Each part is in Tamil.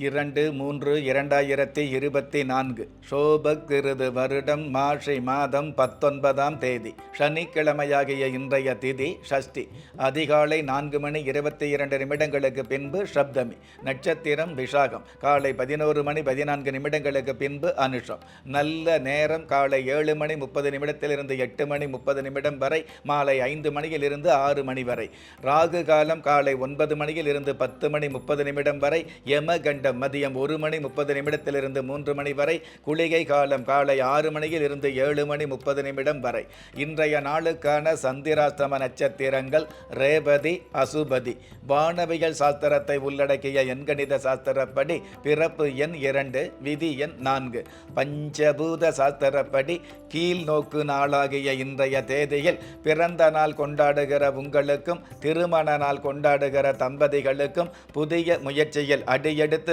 இரண்டு மூன்று இரண்டாயிரத்தி இருபத்தி நான்கு. சோபகிருது வருடம் மாஷி மாதம் பத்தொன்பதாம் தேதி. சனிக்கிழமையாகிய இன்றைய திதி ஷஷ்டி. அதிகாலை நான்கு மணி இருபத்தி இரண்டு நிமிடங்களுக்கு பின்பு சப்தமி. நட்சத்திரம் விஷாகம் காலை பதினோரு மணி பதினான்கு நிமிடங்களுக்கு பின்பு அனுஷம். நல்ல நேரம் காலை ஏழு மணி முப்பது நிமிடத்திலிருந்து எட்டு மணி முப்பது நிமிடம் வரை மாலை ஐந்து மணியிலிருந்து ஆறு மணி வரை. ராகு காலம் காலை ஒன்பது மணியில் இருந்து பத்து மணி முப்பது நிமிடம் வரை நேரம் மதியம் ஒரு மணி முப்பது நிமிடத்திலிருந்து மூன்று மணி வரை குளிகை காலம் காலை ஆறு மணியில் இருந்து ஏழு மணி முப்பது நிமிடம் வரை. இன்றைய நாளுக்கான சந்திராஸ்தம நட்சத்திரங்கள் ரேபதி அசுபதி. வானவியல் சாஸ்திரத்தை உள்ளடக்கிய எண்கணித சாஸ்திரப்படி பிறப்பு எண் இரண்டு விதி எண் நான்கு. பஞ்சபூத சாஸ்திரப்படி கீழ் நோக்கு நாளாகிய இன்றைய தேதியில் பிறந்த நாள் கொண்டாடுகிற உங்களுக்கும் திருமண நாள் கொண்டாடுகிற தம்பதிகளுக்கும் புதிய முயற்சியில் அடியெடுத்து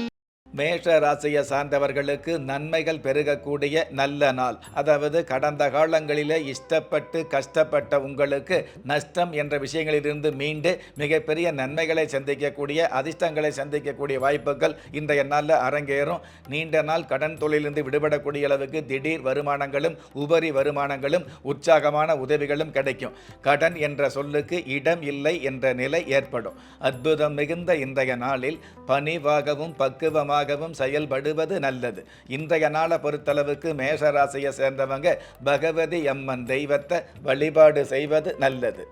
மேஷ ராசியை சார்ந்தவர்களுக்கு நன்மைகள் பெருகக்கூடிய நல்ல நாள். அதாவது கடந்த காலங்களிலே இஷ்டப்பட்டு கஷ்டப்பட்ட உங்களுக்கு நஷ்டம் என்ற விஷயங்களிலிருந்து மீண்டு மிகப்பெரிய நன்மைகளை சந்திக்கக்கூடிய அதிர்ஷ்டங்களை சந்திக்கக்கூடிய வாய்ப்புகள் இன்றைய நாளில் அரங்கேறும். நீண்ட நாள் கடன் தொழிலிருந்து விடுபடக்கூடிய அளவுக்கு திடீர் வருமானங்களும் உபரி வருமானங்களும் உற்சாகமான உதவிகளும் கிடைக்கும். கடன் என்ற சொல்லுக்கு இடம் இல்லை என்ற நிலை ஏற்படும். அற்புதம் மிகுந்த இன்றைய நாளில் பணிவாகவும் பக்குவமாக ஆகவும் செயல்படுவது நல்லது. இன்றைய நாளை பொறுத்தளவுக்கு மேஷராசியை சேர்ந்தவங்க பகவதி அம்மன் தெய்வத்தை வழிபாடு செய்வது நல்லது.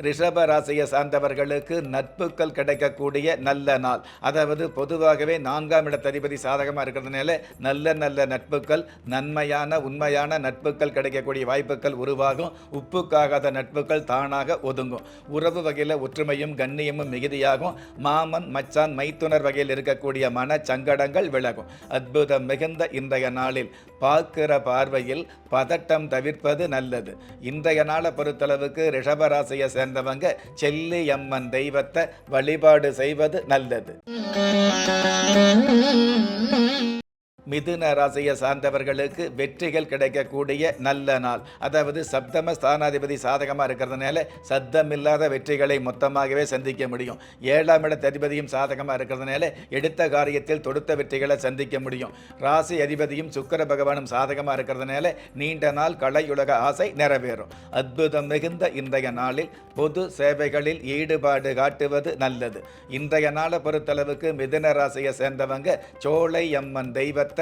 ரிஷப ராசியை சார்ந்தவர்களுக்கு நட்புகள் கிடைக்கக்கூடிய நல்ல நாள். அதாவது பொதுவாகவே நான்காம் இடத்ததிபதி சாதகமாக இருக்கிறதுனால நல்ல நல்ல நட்புகள் நன்மையான உண்மையான நட்புகள் கிடைக்கக்கூடிய வாய்ப்புகள் உருவாகும். உப்புக்காகாத நட்புகள் தானாக ஒதுங்கும். உறவு வகையில் ஒற்றுமையும் கண்ணியமும் மிகுதியாகும். மாமன் மச்சான் மைத்துனர் வகையில் இருக்கக்கூடிய மன சங்கடங்கள் விலகும். அற்புதம் மிகுந்த இன்றைய நாளில் பார்க்கிற பார்வையில் பதட்டம் தவிர்ப்பது நல்லது. இன்றைய நாளை பொறுத்தளவுக்கு ரிஷபராசியை பிறந்தவங்க செல்லி அம்மன் தெய்வத்தை வழிபாடு செய்வது நல்லது. மிதுன ராசியை சார்ந்தவர்களுக்கு வெற்றிகள் கிடைக்கக்கூடிய நல்ல நாள். அதாவது சப்தம ஸ்தானாதிபதி சாதகமாக இருக்கிறதுனால சத்தம் இல்லாத வெற்றிகளை மொத்தமாகவே சந்திக்க முடியும். ஏழாம் இட அதிபதியும் சாதகமாக இருக்கிறதுனால எடுத்த காரியத்தில் தொடுத்த வெற்றிகளை சந்திக்க முடியும். ராசி அதிபதியும் சுக்கர பகவானும் சாதகமாக இருக்கிறதுனால நீண்ட நாள் கலையுலக ஆசை நிறைவேறும். அற்புதம் மிகுந்த இன்றைய நாளில் பொது சேவைகளில் ஈடுபாடு காட்டுவது நல்லது. இன்றைய நாளை பொறுத்தளவுக்கு மிதுன ராசியை சேர்ந்தவங்க சோலை அம்மன் தெய்வத்தை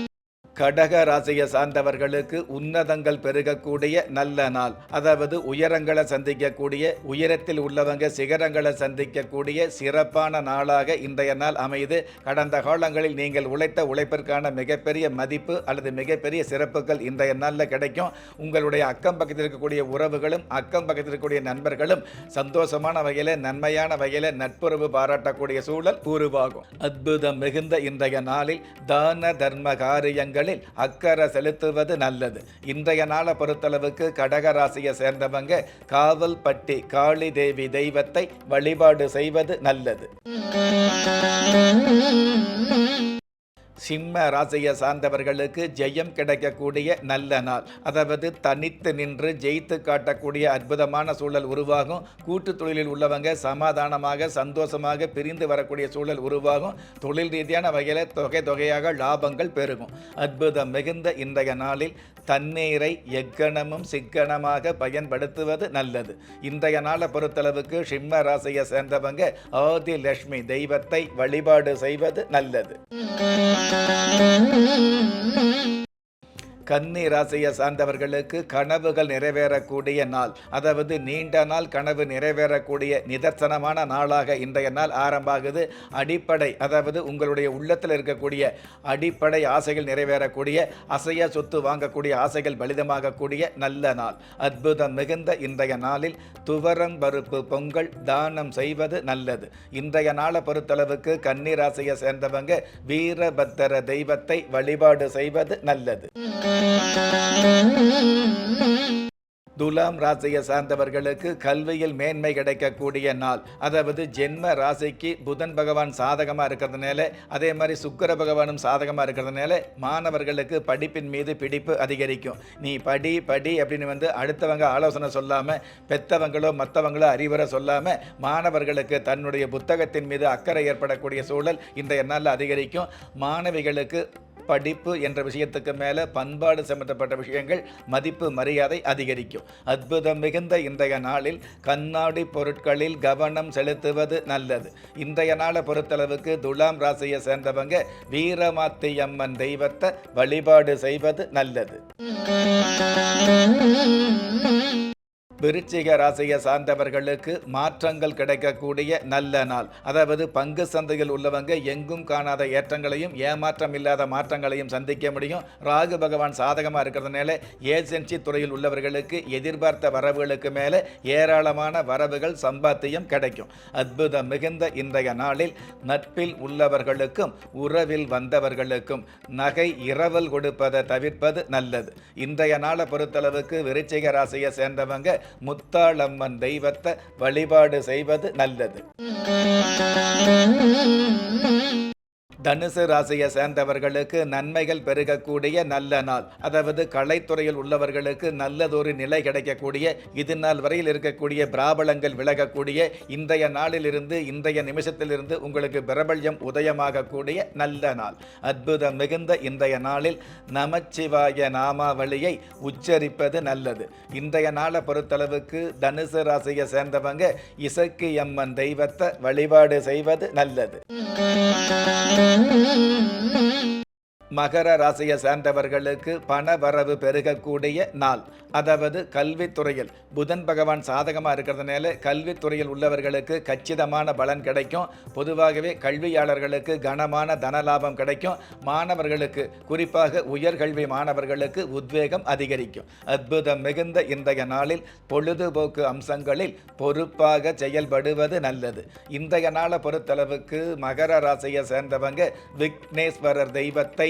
கடக ராசியை சார்ந்தவர்களுக்கு உன்னதங்கள் பெருகக்கூடிய நல்ல நாள். அதாவது உயரங்களை சந்திக்கக்கூடிய உயரத்தில் உள்ளவங்க சிகரங்களை சந்திக்கக்கூடிய சிறப்பான நாளாக இன்றைய நாள் அமைது கடந்த காலங்களில் நீங்கள் உழைத்த உழைப்பிற்கான மிகப்பெரிய மதிப்பு அல்லது மிகப்பெரிய சிறப்புகள் இன்றைய நாளில் கிடைக்கும். உங்களுடைய அக்கம் பக்கத்தில் இருக்கக்கூடிய உறவுகளும் அக்கம் பக்கத்தில் இருக்கக்கூடிய நண்பர்களும் சந்தோஷமான வகையில் நன்மையான வகையில் நட்புறவு பாராட்டக்கூடிய சூழல் உருவாகும். அற்புதம் மிகுந்த இன்றைய நாளில் தான தர்ம காரியங்கள் விஷயங்களில் அக்கறை செலுத்துவது நல்லது. இன்றைய நாளை பொறுத்தளவுக்கு கடகராசியை சேர்ந்தவங்க காவல்பட்டி காளி தேவி தெய்வத்தை வழிபாடு செய்வது நல்லது. சிம்ம ராசியை சார்ந்தவர்களுக்கு ஜெயம் கிடைக்கக்கூடிய நல்ல நாள். அதாவது தனித்து நின்று ஜெயித்து காட்டக்கூடிய அற்புதமான சூழல் உருவாகும். கூட்டு தொழிலில் உள்ளவங்க சமாதானமாக சந்தோஷமாக பிரிந்து வரக்கூடிய சூழல் உருவாகும். தொழில் ரீதியான வகையில் தொகை தொகையாக லாபங்கள் பெருகும். அற்புதம் மிகுந்த இன்றைய நாளில் தண்ணீரை எக்கணமும் சிக்கனமாக பயன்படுத்துவது நல்லது. இன்றைய நாளை பொறுத்தளவுக்கு சிம்ம ராசியை சேர்ந்தவங்க ஆதி லட்சுமி தெய்வத்தை வழிபாடு செய்வது நல்லது. Thank you. கன்னி ராசியை சார்ந்தவர்களுக்கு கனவுகள் நிறைவேறக்கூடிய நாள். அதாவது நீண்ட நாள் கனவு நிறைவேறக்கூடிய நிதர்சனமான நாளாக இன்றைய நாள் ஆரம்பமாகுது அடிப்படை அதாவது உங்களுடைய உள்ளத்தில் இருக்கக்கூடிய அடிப்படை ஆசைகள் நிறைவேறக்கூடிய அசைய சொத்து வாங்கக்கூடிய ஆசைகள் பலிதமாகக்கூடிய நல்ல நாள். அற்புதம் மிகுந்த இன்றைய நாளில் துவரம் பருப்பு பொங்கல் தானம் செய்வது நல்லது. இன்றைய நாளை பொறுத்தளவுக்கு கன்னி ராசியை சேர்ந்தவங்க வீரபத்திர தெய்வத்தை வழிபாடு செய்வது நல்லது. துலாம் ராசியை சார்ந்தவர்களுக்கு கல்வியில் மேன்மை கிடைக்கக்கூடிய நாள். அதாவது ஜென்ம ராசிக்கு புதன் பகவான் சாதகமாக இருக்கிறதுனால அதே மாதிரி சுக்கிர பகவானும் சாதகமாக இருக்கிறதுனால மாணவர்களுக்கு படிப்பின் மீது பிடிப்பு அதிகரிக்கும். நீ படி படி அப்படின்னு வந்து அடுத்தவங்க ஆலோசனை சொல்லாமல் பெத்தவங்களோ மற்றவங்களோ அறிவுரை சொல்லாமல் மாணவர்களுக்கு தன்னுடைய புத்தகத்தின் மீது அக்கறை ஏற்படக்கூடிய சூழல் இன்றைய நாளில் அதிகரிக்கும். மாணவிகளுக்கு படிப்பு என்ற விஷயத்துக்கு மேலே பண்பாடு சம்பந்தப்பட்ட விஷயங்கள் மதிப்பு மரியாதை அதிகரிக்கும். அற்புதம் மிகுந்த இன்றைய நாளில் கண்ணாடி பொருட்களில் கவனம் செலுத்துவது நல்லது. இன்றைய நாளை பொறுத்தளவுக்கு துலாம் ராசியை சேர்ந்தவங்க வீரமாத்தியம்மன் தெய்வத்தை வழிபாடு செய்வது நல்லது. விருச்சிக ராசியை சார்ந்தவர்களுக்கு மாற்றங்கள் கிடைக்கக்கூடிய நல்ல நாள். அதாவது பங்கு சந்தையில் உள்ளவங்க எங்கும் காணாத ஏற்றங்களையும் ஏமாற்றம் இல்லாத மாற்றங்களையும் சந்திக்க முடியும். ராகு பகவான் சாதகமாக இருக்கிறதுனால ஏஜென்சி துறையில் உள்ளவர்களுக்கு எதிர்பார்த்த வரவுகளுக்கு மேலே ஏராளமான வரவுகள் சம்பாத்தியம் கிடைக்கும். அற்புதம் மிகுந்த இன்றைய நாளில் நட்பில் உள்ளவர்களுக்கும் உறவில் வந்தவர்களுக்கும் நகை இரவல் கொடுப்பதை தவிர்ப்பது நல்லது. இன்றைய நாளை பொறுத்தளவுக்கு விருச்சிக ராசியை சேர்ந்தவங்க முத்தாளம்மன் தெய்வத்தை வழிபாடு செய்வது நல்லது. தனுசு ராசியை சேர்ந்தவர்களுக்கு நன்மைகள் பெருகக்கூடிய நல்ல நாள். அதாவது கலைத்துறையில் உள்ளவர்களுக்கு நல்லதொரு நிலை கிடைக்கக்கூடிய இது நாள் வரையில் இருக்கக்கூடிய பிராபலங்கள் விலகக்கூடிய இன்றைய நாளிலிருந்து இன்றைய நிமிஷத்திலிருந்து உங்களுக்கு பிரபல்யம் உதயமாகக்கூடிய நல்ல நாள். அற்புதம் மிகுந்த இன்றைய நாளில் நமச்சிவாய நாமாவளியை உச்சரிப்பது நல்லது. இன்றைய நாளை பொறுத்தளவுக்கு தனுசு ராசியை சேர்ந்தவங்க இசக்கி அம்மன் தெய்வத்தை வழிபாடு செய்வது நல்லது. Mm-hmm. மகர ராசியை சேர்ந்தவர்களுக்கு பண வரவு பெருகக்கூடிய நாள். அதாவது கல்வித்துறையில் புதன் பகவான் சாதகமாக இருக்கிறதுனால கல்வித்துறையில் உள்ளவர்களுக்கு கச்சிதமான பலன் கிடைக்கும். பொதுவாகவே கல்வியாளர்களுக்கு கனமான தன லாபம் கிடைக்கும். மாணவர்களுக்கு குறிப்பாக உயர்கல்வி மாணவர்களுக்கு உத்வேகம் அதிகரிக்கும். அற்புதம் மிகுந்த இன்றைய நாளில் பொழுதுபோக்கு அம்சங்களில் பொறுப்பாக செயல்படுவது நல்லது. இன்றைய நாளை பொறுத்தளவுக்கு மகர ராசியை சேர்ந்தவங்க விக்னேஸ்வரர் தெய்வத்தை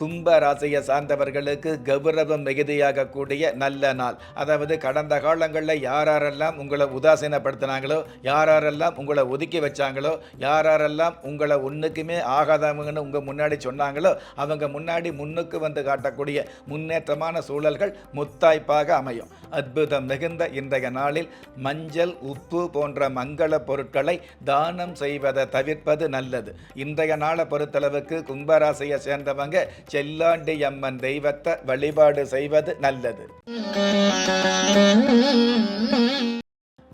கும்ப ராசியை சார்ந்தவர்களுக்கு கௌரவம் மிகுதியாகக்கூடிய நல்ல நாள். அதாவது கடந்த காலங்களில் யாரெல்லாம் உங்களை உதாசீனப்படுத்தினாங்களோ யாரெல்லாம் உங்களை ஒதுக்கி வச்சாங்களோ யாரெல்லாம் உங்களை ஒன்றுக்குமே ஆகாதவங்கன்னு உங்கள் முன்னாடி சொன்னாங்களோ அவங்க முன்னாடி முன்னுக்கு வந்து காட்டக்கூடிய முன்னேற்றமான சூழல்கள் முத்தாய்ப்பாக அமையும். அற்புதம் மிகுந்த இன்றைய நாளில் மஞ்சள் உப்பு போன்ற மங்கள பொருட்களை தானம் செய்வதை தவிர்ப்பது நல்லது. இன்றைய நாளை பொறுத்தளவுக்கு கும்பராசியை சேர்ந்தவங்க செல்லாண்டி அம்மன் தெய்வத்தை வழிபாடு செய்வது நல்லது.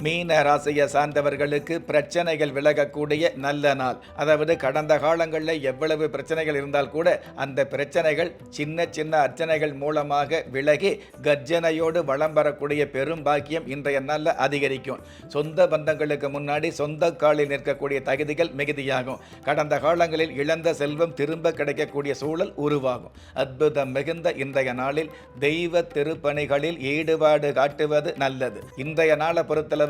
மீன ராசியை சார்ந்தவர்களுக்கு பிரச்சனைகள் விலகக்கூடிய நல்ல நாள். அதாவது கடந்த காலங்களில் எவ்வளவு பிரச்சனைகள் இருந்தால் கூட அந்த பிரச்சனைகள் சின்ன சின்ன அர்ச்சனைகள் மூலமாக விலகி கர்ஜனையோடு வளம் வரக்கூடிய பெரும் பாக்கியம் இன்றைய நாளில் அதிகரிக்கும். சொந்த பந்தங்களுக்கு முன்னாடி சொந்த காலில் நிற்கக்கூடிய தகுதிகள் மிகுதியாகும். கடந்த காலங்களில் இழந்த செல்வம் திரும்ப கிடைக்கக்கூடிய சூழல் உருவாகும். அற்புதம் மிகுந்த இன்றைய நாளில் தெய்வ திருப்பணிகளில் ஈடுபாடு காட்டுவது நல்லது. இன்றைய நாளை பொறுத்தளவு